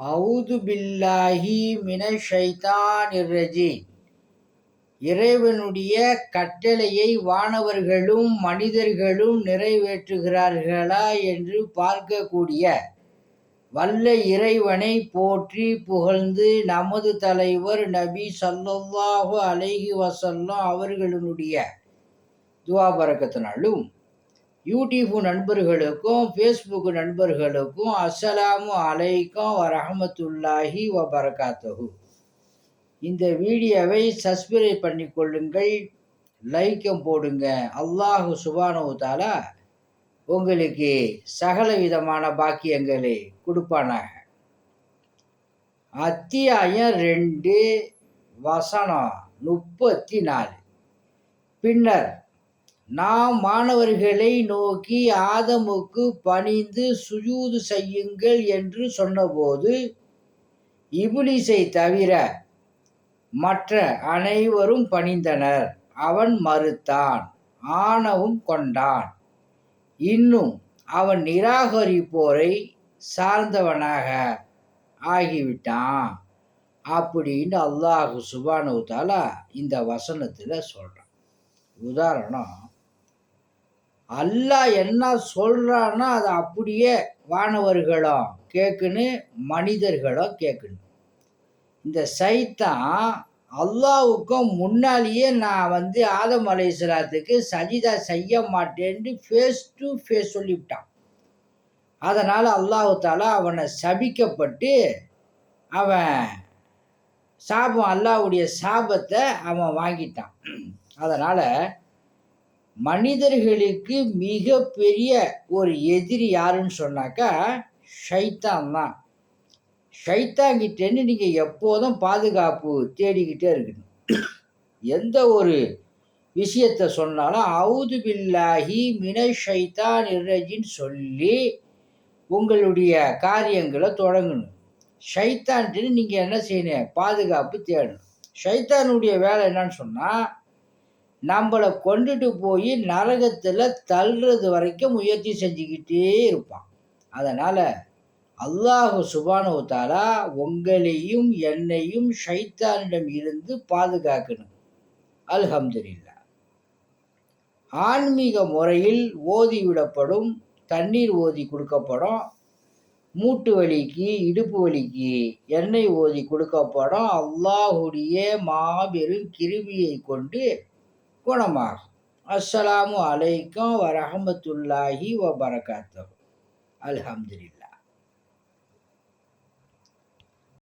அவுது பில்லாஹி மினஷைதானிரஜி இறைவனுடைய கட்டளையை வானவர்களும் மனிதர்களும் நிறைவேற்றுகிறார்களா என்று பார்க்கக்கூடிய வல்ல இறைவனை போற்றி புகழ்ந்து நமது தலைவர் நபி சல்லல்லாஹு அலைஹி வசல்லம் அவர்களுடைய துவாபரக்கத்தினாலும் யூடியூப் நண்பர்களுக்கும் ஃபேஸ்புக் நண்பர்களுக்கும் அஸ்ஸலாமு அலைக்கும் வரஹமத்துல்லாஹி வபரகாத்தஹு. இந்த வீடியோவை சப்ஸ்கிரைப் பண்ணி கொள்ளுங்கள் லைக்கம் போடுங்க. அல்லாஹு சுபானவு தாலா உங்களுக்கு சகல விதமான பாக்கியங்களை கொடுப்பானாக. அத்தியாயம் ரெண்டு வசனம் முப்பத்தி நாலு. பின்னர் நாம் மாணவர்களை நோக்கி ஆதமுக்கு பணிந்து சுயூது செய்யுங்கள் என்று சொன்னபோது இபுலிசை தவிர மற்ற அனைவரும் பணிந்தனர். அவன் மறுத்தான் ஆணவும் கொண்டான். இன்னும் அவன் நிராகரிப்போரை சார்ந்தவனாக ஆகிவிட்டான். அப்படின்னு அல்லாஹு சுபானுவத்தாலா இந்த வசனத்தில் சொல்கிறான் உதாரணம் அல்லாஹ் என்ன சொல்கிறான்னா அதை அப்படியே வானவர்களும் கேட்கணும் மனிதர்களும் கேட்கணும். இந்த சைத்தான் அல்லாவுக்கும் முன்னாலேயே நான் வந்து ஆதம் அலைசலாத்துக்கு சஜிதா செய்ய மாட்டேன்னு ஃபேஸ் டு ஃபேஸ் சொல்லிவிட்டான். அதனால் அல்லாஹால அவனை சபிக்கப்பட்டு அவன் சாபம் அல்லாவுடைய சாபத்தை அவன் வாங்கிட்டான். அதனால் மனிதர்களுக்கு மிக பெரிய ஒரு எதிரி யாருன்னு சொன்னாக்கா ஷைத்தான் தான். ஷைத்தாங்கிட்டேன்னு நீங்கள் எப்போதும் பாதுகாப்பு தேடிக்கிட்டே இருக்கணும். எந்த ஒரு விஷயத்த சொன்னாலும் அவுது பில்லாகி மின ஷைத்தான் இரஜின்னு சொல்லி உங்களுடைய காரியங்களை தொடங்கணும். ஷைத்தான்ட்டு நீங்கள் என்ன செய்யணும்? பாதுகாப்பு தேடணும். ஷைத்தானுடைய வேலை என்னன்னு சொன்னால் நம்மளை கொண்டுட்டு போய் நரகத்தில் தள்ளுறது வரைக்கும் முயற்சி செஞ்சுக்கிட்டே இருப்பான். அதனால் அல்லாஹு சுபானுவத்தாலா உங்களையும் என்னையும் ஷைத்தானிடம் இருந்து பாதுகாக்கணும். அல்ஹம்துல்லா ஆன்மீக முறையில் ஓதி விடப்படும் தண்ணீர் ஓதி கொடுக்கப்படும் மூட்டு வலிக்கு இடுப்பு வலிக்கு எண்ணெய் ஓதி கொடுக்கப்படும் அல்லாஹுடைய மாபெரும் கிருமியை கொண்டு குணமாகும் அஸ்ஸலாமு அலைக்கும் வரஹமத்துல்லாஹி வபரகாத்து அல்ஹம்துலில்லா